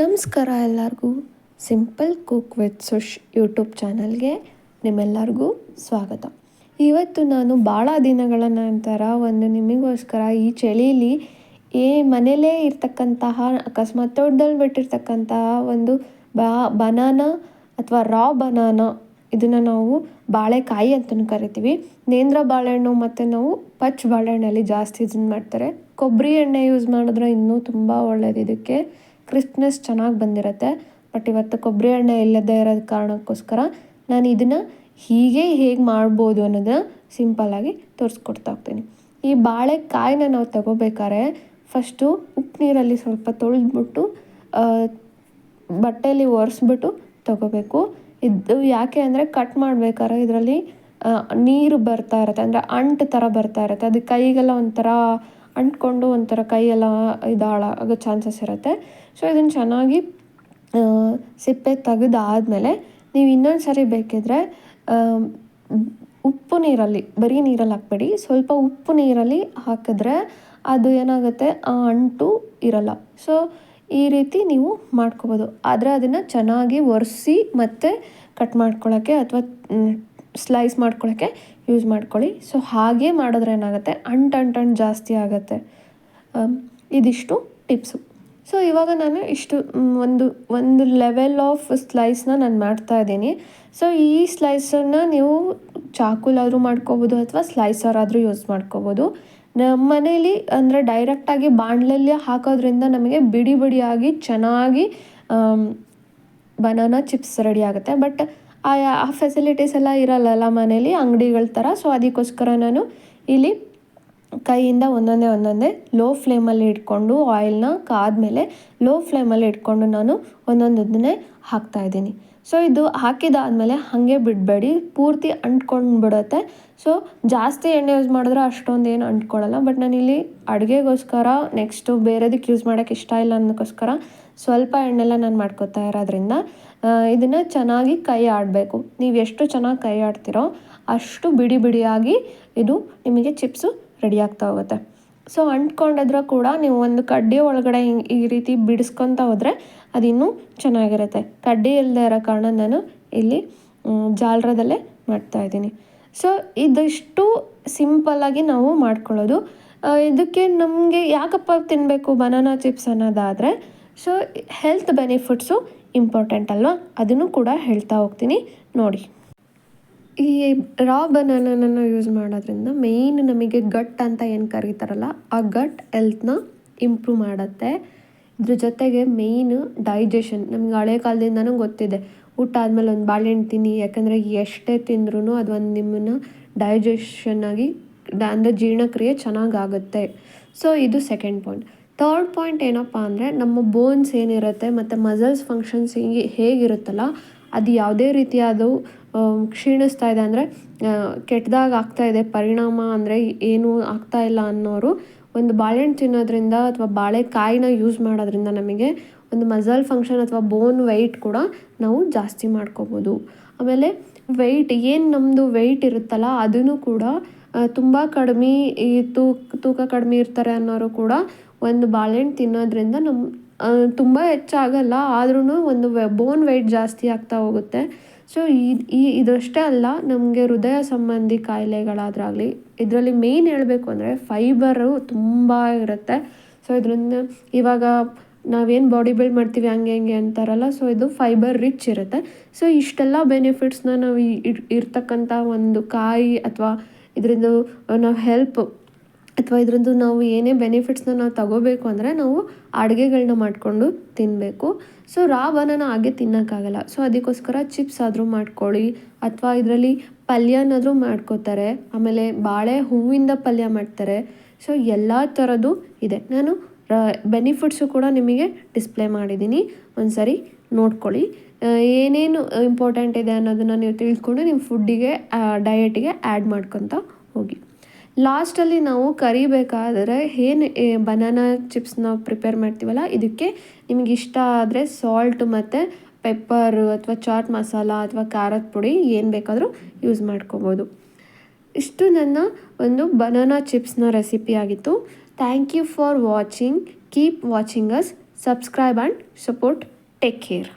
ನಮಸ್ಕಾರ ಎಲ್ಲರಿಗೂ. Simple cook with Sush YouTube ಚಾನಲ್ಗೆ ನಿಮ್ಮೆಲ್ಲರಿಗೂ ಸ್ವಾಗತ. ಇವತ್ತು ನಾನು ಭಾಳ ದಿನಗಳ ನಂತರ ಒಂದು ನಿಮಗೋಸ್ಕರ ಈ ಚಳಿಲಿ ಏ ಮನೇಲೇ ಇರ್ತಕ್ಕಂತಹ, ಅಕಸ್ಮಾತ್ ತೋಟದಲ್ಲಿ ಬಿಟ್ಟಿರ್ತಕ್ಕಂತಹ ಒಂದು ಬಾ, ಬನಾನ ಅಥವಾ ರಾ ಬನಾನ ಇದನ್ನು ನಾವು ಬಾಳೆಕಾಯಿ ಅಂತಲೂ ಕರಿತೀವಿ. ನೇಂದ್ರ ಬಾಳೆಹಣ್ಣು ಮತ್ತು ನಾವು ಪಚ್ ಬಾಳೆಹಣ್ಣಲ್ಲಿ ಜಾಸ್ತಿ ಇದನ್ನು ಮಾಡ್ತಾರೆ. ಕೊಬ್ಬರಿ ಎಣ್ಣೆ ಯೂಸ್ ಮಾಡಿದ್ರೆ ಇನ್ನೂ ತುಂಬ ಒಳ್ಳೇದು ಇದಕ್ಕೆ ಕ್ರಿಸ್ಪ್ನೆಸ್ ಚೆನ್ನಾಗಿ ಬಂದಿರುತ್ತೆ. ಬಟ್ ಇವತ್ತು ಕೊಬ್ಬರಿ ಎಣ್ಣೆ ಇಲ್ಲದೇ ಇರೋದ ಕಾರಣಕ್ಕೋಸ್ಕರ ನಾನು ಇದನ್ನು ಹೀಗೆ ಹೇಗೆ ಮಾಡ್ಬೋದು ಅನ್ನೋದನ್ನ ಸಿಂಪಲ್ಲಾಗಿ ತೋರಿಸ್ಕೊಡ್ತಾ ಹೋಗ್ತೀನಿ. ಈ ಬಾಳೆಕಾಯಿನ ನಾವು ತಗೋಬೇಕಾದ್ರೆ ಫಸ್ಟು ಉಪ್ಪು ನೀರಲ್ಲಿ ಸ್ವಲ್ಪ ತೊಳೆದ್ಬಿಟ್ಟು ಬಟ್ಟೆಯಲ್ಲಿ ಒರೆಸ್ಬಿಟ್ಟು ತಗೋಬೇಕು. ಇದು ಯಾಕೆ ಅಂದರೆ ಕಟ್ ಮಾಡ್ಬೇಕಾದ್ರೆ ಇದರಲ್ಲಿ ನೀರು ಬರ್ತಾ ಇರುತ್ತೆ. ಅಂದರೆ ಅಂಟು ಥರ ಬರ್ತಾ ಇರುತ್ತೆ. ಅದು ಕೈಗೆಲ್ಲ ಒಂಥರ ಅಂಟ್ಕೊಂಡು ಒಂಥರ ಕೈಯೆಲ್ಲ ಇದಾಳ ಹಾಳಾಗೋ ಚಾನ್ಸಸ್ ಇರುತ್ತೆ. ಸೊ ಇದನ್ನು ಚೆನ್ನಾಗಿ ಸಿಪ್ಪೆ ತೆಗೆದಾದ್ಮೇಲೆ ನೀವು ಇನ್ನೊಂದು ಸರಿ ಬೇಕಿದ್ರೆ ಉಪ್ಪು ನೀರಲ್ಲಿ, ಬರೀ ನೀರಲ್ಲಿ ಹಾಕ್ಬೇಡಿ. ಸ್ವಲ್ಪ ಉಪ್ಪು ನೀರಲ್ಲಿ ಹಾಕಿದ್ರೆ ಅದು ಏನಾಗುತ್ತೆ? ಆ ಅಂಟು ಇರಲ್ಲ. ಸೊ ಈ ರೀತಿ ನೀವು ಮಾಡ್ಕೋಬೋದು. ಆದರೆ ಅದನ್ನು ಚೆನ್ನಾಗಿ ಒರೆಸಿ ಮತ್ತೆ ಕಟ್ ಮಾಡ್ಕೊಳ್ಳೋಕ್ಕೆ ಅಥವಾ ಸ್ಲೈಸ್ ಮಾಡ್ಕೊಳ್ಳೋಕ್ಕೆ ಯೂಸ್ ಮಾಡ್ಕೊಳ್ಳಿ. ಸೊ ಹಾಗೆ ಮಾಡಿದ್ರೆ ಏನಾಗುತ್ತೆ? ಅಂಟು ಅಂಟು ಅಂಟು ಜಾಸ್ತಿ ಆಗುತ್ತೆ. ಇದಿಷ್ಟು ಟಿಪ್ಸು. ಸೊ ಇವಾಗ ನಾನು ಇಷ್ಟು ಒಂದು ಒಂದು ಲೆವೆಲ್ ಆಫ್ ಸ್ಲೈಸ್ನ ನಾನು ಮಾಡ್ತಾ ಇದ್ದೀನಿ. ಸೊ ಈ ಸ್ಲೈಸನ್ನು ನೀವು ಚಾಕುಲಾದರೂ ಮಾಡ್ಕೋಬೋದು ಅಥವಾ ಸ್ಲೈಸರ್ ಆದರೂ ಯೂಸ್ ಮಾಡ್ಕೋಬೋದು. ನಮ್ಮ ಮನೇಲಿ ಅಂದರೆ ಡೈರೆಕ್ಟಾಗಿ ಬಾಣಲಲ್ಲಿ ಹಾಕೋದ್ರಿಂದ ನಮಗೆ ಬಿಡಿ ಬಿಡಿಯಾಗಿ ಚೆನ್ನಾಗಿ ಬನಾನಾ ಚಿಪ್ಸ್ ರೆಡಿ ಆಗುತ್ತೆ. ಬಟ್ ಆ ಫೆಸಿಲಿಟೀಸ್ ಎಲ್ಲ ಇರಲ್ಲಲ್ಲ ಮನೇಲಿ, ಅಂಗಡಿಗಳ ಥರ ಸೊ ಅದಕ್ಕೋಸ್ಕರ ನಾನು ಇಲ್ಲಿ ಕೈಯಿಂದ ಒಂದೊಂದೇ ಒಂದೊಂದೇ ಲೋ ಫ್ಲೇಮಲ್ಲಿ ಇಟ್ಕೊಂಡು ಆಯಿಲ್ನ ಕಾದ್ಮೇಲೆ ಲೋ ಫ್ಲೇಮಲ್ಲಿ ಇಟ್ಕೊಂಡು ನಾನು ಒಂದೊಂದನ್ನೇ ಹಾಕ್ತಾಯಿದ್ದೀನಿ ಸೊ ಇದು ಹಾಕಿದಾದಮೇಲೆ ಹಾಗೆ ಬಿಡಬೇಡಿ. ಪೂರ್ತಿ ಅಂಟ್ಕೊಂಡು ಬಿಡುತ್ತೆ ಸೊ ಜಾಸ್ತಿ ಎಣ್ಣೆ ಯೂಸ್ ಮಾಡಿದ್ರೆ ಅಷ್ಟೊಂದು ಏನು ಅಂಟ್ಕೊಳ್ಳಲ್ಲ ಬಟ್ ನಾನಿಲ್ಲಿ ಅಡುಗೆಗೋಸ್ಕರ ನೆಕ್ಸ್ಟು ಬೇರೆದಕ್ಕೆ ಯೂಸ್ ಮಾಡೋಕ್ಕೆ ಇಷ್ಟ ಇಲ್ಲ ಅನ್ನೋಕ್ಕೋಸ್ಕರ ಸ್ವಲ್ಪ ಎಣ್ಣೆಲ್ಲ ನಾನು ಮಾಡ್ಕೊತಾ ಇರೋದ್ರಿಂದ ಇದನ್ನು ಚೆನ್ನಾಗಿ ಕೈ ಆಡಬೇಕು. ನೀವು ಎಷ್ಟು ಚೆನ್ನಾಗಿ ಕೈ ಆಡ್ತಿರೋ ಅಷ್ಟು ಬಿಡಿ ಬಿಡಿಯಾಗಿ ಇದು ನಿಮಗೆ ಚಿಪ್ಸು ರೆಡಿ ಆಗ್ತಾ ಹೋಗುತ್ತೆ. ಸೊ ಅಂಟ್ಕೊಂಡಿದ್ರೆ ಕೂಡ ನೀವು ಒಂದು ಕಡ್ಡಿ ಒಳಗಡೆ ಈ ರೀತಿ ಬಿಡಿಸ್ಕೊತ ಹೋದರೆ ಅದಿನ್ನೂ ಚೆನ್ನಾಗಿರುತ್ತೆ. ಕಡ್ಡಿ ಇಲ್ಲದೆ ಇರೋ ಕಾರಣ ನಾನು ಇಲ್ಲಿ ಜಾಲ್ರಾದಲ್ಲೇ ಮಾಡ್ತಾ ಇದ್ದೀನಿ. ಸೊ ಇದಿಷ್ಟು ಸಿಂಪಲ್ಲಾಗಿ ನಾವು ಮಾಡ್ಕೊಳ್ಳೋದು. ಇದಕ್ಕೆ ನಮಗೆ ಯಾಕಪ್ಪ ತಿನ್ನಬೇಕು ಬನಾನಾ ಚಿಪ್ಸ್ ಅನ್ನೋದಾದರೆ, ಸೊ ಹೆಲ್ತ್ ಬೆನಿಫಿಟ್ಸು ಇಂಪಾರ್ಟೆಂಟ್ ಅಲ್ವಾ? ಅದನ್ನು ಕೂಡ ಹೇಳ್ತಾ ಹೋಗ್ತೀನಿ. ನೋಡಿ. ಈ ರಾ ಬನಾನನ್ನು ಯೂಸ್ ಮಾಡೋದ್ರಿಂದ ಮೇಯ್ನ್ ನಮಗೆ ಗಟ್ ಅಂತ ಏನು ಕರೀತಾರಲ್ಲ, ಆ ಗಟ್ ಹೆಲ್ತ್ನ ಇಂಪ್ರೂವ್ ಮಾಡುತ್ತೆ. ಇದ್ರ ಜೊತೆಗೆ ಮೇಯ್ನ್ ಡೈಜೆಷನ್ ನಮ್ಗೆ ಹಳೆ ಕಾಲದಿಂದನೂ ಗೊತ್ತಿದೆ. ಊಟ ಆದಮೇಲೆ ಒಂದು ಬಾಳೆಹಣ್ಣು ತಿನ್ನಿ, ಯಾಕಂದರೆ ಎಷ್ಟೇ ತಿಂದ್ರೂ ಅದು ಒಂದು ನಿಮ್ಮನ್ನು ಡೈಜೆಷನ್ ಆಗಿ ಅಂದರೆ ಜೀರ್ಣಕ್ರಿಯೆ ಚೆನ್ನಾಗಾಗುತ್ತೆ. ಸೊ ಇದು ಸೆಕೆಂಡ್ ಪಾಯಿಂಟ್ ತರ್ಡ್ ಪಾಯಿಂಟ್ ಏನಪ್ಪ ಅಂದರೆ ನಮ್ಮ ಬೋನ್ಸ್ ಏನಿರುತ್ತೆ, ಮತ್ತು ಮಸಲ್ಸ್ ಫಂಕ್ಷನ್ಸ್ ಹಿಂಗೆ ಹೇಗಿರುತ್ತಲ್ಲ ಅದು ಯಾವುದೇ ರೀತಿಯಾದ ಕ್ಷೀಣಿಸ್ತಾ ಇದೆ ಅಂದರೆ ಕೆಟ್ಟದಾಗಿ ಆಗ್ತಾ ಇದೆ, ಪರಿಣಾಮ ಅಂದರೆ ಏನೂ ಆಗ್ತಾ ಇಲ್ಲ ಅನ್ನೋರು ಒಂದು ಬಾಳೆಹಣ್ಣು ತಿನ್ನೋದ್ರಿಂದ ಅಥವಾ ಬಾಳೆಕಾಯಿನ ಯೂಸ್ ಮಾಡೋದ್ರಿಂದ ನಮಗೆ ಒಂದು ಮಸಲ್ ಫಂಕ್ಷನ್ ಅಥವಾ ಬೋನ್ ವೆಯ್ಟ್ ಕೂಡ ನಾವು ಜಾಸ್ತಿ ಮಾಡ್ಕೋಬೋದು. ಆಮೇಲೆ ವೆಯ್ಟ್ ಏನು ನಮ್ಮದು ವೆಯ್ಟ್ ಇರುತ್ತಲ್ಲ ಅದನ್ನು ಕೂಡ ತುಂಬ ಕಡಿಮೆ ಈ ತೂಕ ತೂಕ ಕಡಿಮೆ ಇರ್ತಾರೆ ಅನ್ನೋರು ಕೂಡ ಒಂದು ಬಾಳೆಹಣ್ಣು ತಿನ್ನೋದ್ರಿಂದ ನಮ್ಮ ತುಂಬ ಹೆಚ್ಚಾಗಲ್ಲ ಆದ್ರೂ ಒಂದು ಬೋನ್ ವೆಯ್ಟ್ ಜಾಸ್ತಿ ಆಗ್ತಾ ಹೋಗುತ್ತೆ. ಸೊ ಈ ಇದಷ್ಟೇ ಅಲ್ಲ, ನಮಗೆ ಹೃದಯ ಸಂಬಂಧಿ ಕಾಯಿಲೆಗಳಾದ್ರಾಗಲಿ, ಇದರಲ್ಲಿ ಮೇಯ್ನ್ ಹೇಳಬೇಕು ಅಂದರೆ ಫೈಬರು ತುಂಬ ಇರುತ್ತೆ. ಸೊ ಇದರಿಂದ ಇವಾಗ ನಾವೇನು ಬಾಡಿ ಬಿಲ್ಡ್ ಮಾಡ್ತೀವಿ ಹಂಗೆ ಹಂಗೆ ಅಂತಾರಲ್ಲ ಸೊ ಇದು ಫೈಬರ್ ರಿಚ್ ಇರುತ್ತೆ. ಸೊ ಇಷ್ಟೆಲ್ಲ ಬೆನಿಫಿಟ್ಸ್ನ ನಾವು ಇರ್ತಕ್ಕಂಥ ಒಂದು ಕಾಯಿ ಅಥವಾ ಇದರಿಂದ, ನಾವು ಹೆಲ್ಪ್ ಅಥವಾ ಇದರದ್ದು ನಾವು ಏನೇ ಬೆನಿಫಿಟ್ಸ್ನ ನಾವು ತಗೋಬೇಕು ಅಂದರೆ ನಾವು ಅಡುಗೆಗಳನ್ನ ಮಾಡಿಕೊಂಡು ತಿನ್ನಬೇಕು ಸೊ ರಾ ಬನಾನ ಹಾಗೆ ತಿನ್ನೋಕ್ಕಾಗಲ್ಲ. ಸೊ ಅದಕ್ಕೋಸ್ಕರ ಚಿಪ್ಸ್ ಆದರೂ ಮಾಡ್ಕೊಳ್ಳಿ. ಅಥವಾ ಇದರಲ್ಲಿ ಪಲ್ಯನಾದರೂ ಮಾಡ್ಕೋತಾರೆ. ಆಮೇಲೆ ಬಾಳೆ ಹೂವಿಂದ ಪಲ್ಯ ಮಾಡ್ತಾರೆ. ಸೊ ಎಲ್ಲ ಥರದ್ದು ಇದೆ. ನಾನು ಬೆನಿಫಿಟ್ಸು ಕೂಡ ನಿಮಗೆ ಡಿಸ್ಪ್ಲೇ ಮಾಡಿದ್ದೀನಿ. ಒಂದು ಸರಿ ನೋಡ್ಕೊಳ್ಳಿ ಏನೇನು ಇಂಪಾರ್ಟೆಂಟ್ ಇದೆ ಅನ್ನೋದನ್ನು ನೀವು ತಿಳ್ಕೊಂಡು ನಿಮ್ಮ ಫುಡ್ಡಿಗೆ ಡಯಟಿಗೆ ಆ್ಯಡ್ ಮಾಡ್ಕೊತ ಹೋಗಿ. ಲಾಸ್ಟಲ್ಲಿ ನಾವು ಕರಿಬೇಕಾದರೆ ಏನು ಬನಾನಾ ಚಿಪ್ಸ್ನ ಪ್ರಿಪೇರ್ ಮಾಡ್ತೀವಲ್ಲ, ಇದಕ್ಕೆ ನಿಮಗೆ ಇಷ್ಟ ಆದರೆ ಸಾಲ್ಟ್ ಮತ್ತು ಪೆಪ್ಪರ್ ಅಥವಾ ಚಾಟ್ ಮಸಾಲ ಅಥವಾ ಖಾರದ ಪುಡಿ ಏನು ಬೇಕಾದರೂ ಯೂಸ್ ಮಾಡ್ಕೋಬೋದು. ಇಷ್ಟು ನನ್ನ ಒಂದು ಬನಾನಾ ಚಿಪ್ಸ್ನ ರೆಸಿಪಿ ಆಗಿತ್ತು. Thank you for watching keep watching us subscribe and support take care